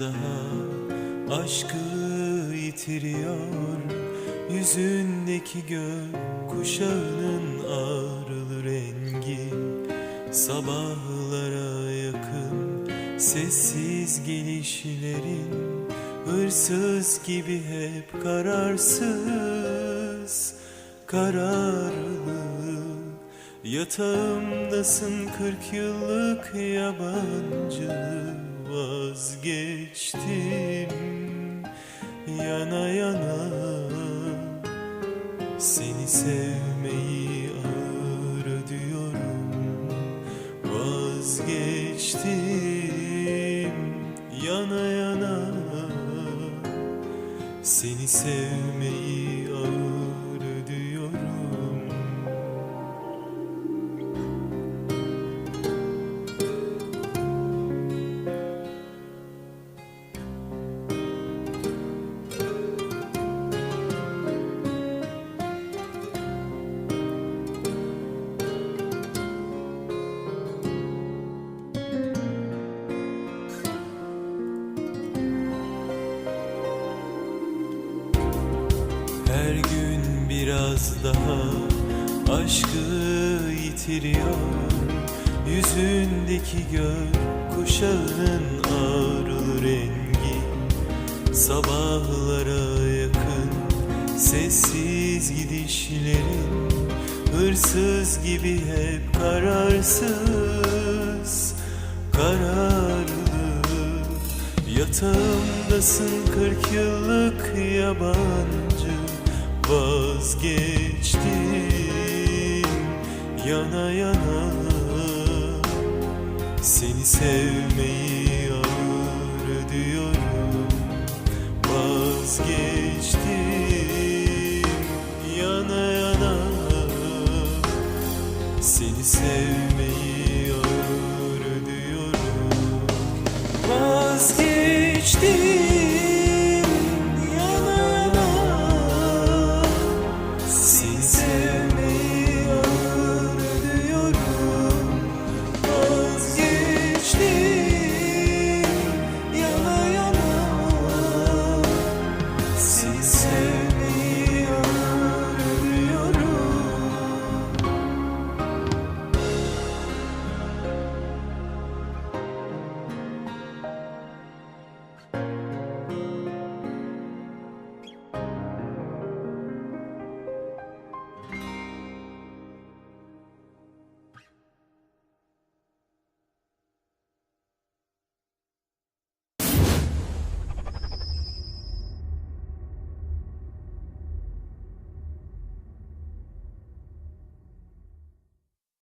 daha aşkı yitiriyor. Yüzündeki gök kuşağının ağrılı rengi Sabahlara yakın sessiz gelişlerin Hırsız gibi hep kararsız Kararlı. Yatağımdasın kırk yıllık yabancı Vazgeçtim yana yana. Seni sevmeyi ağır ödüyorum. Vazgeçtim yana yana. Seni sevmeyi biraz daha aşkı yitiriyor. Yüzündeki gök kuşağının ağrılı rengi Sabahlara yakın sessiz gidişlerin Hırsız gibi hep kararsız Kararlı. Yatağımdasın kırk yıllık yabancı vazgeçtim. Yana yana Seni sevmeyi ağır ödüyorum Vazgeçtim. Yana yana Seni sevmeyi ağır ödüyorum Vazgeçtim. say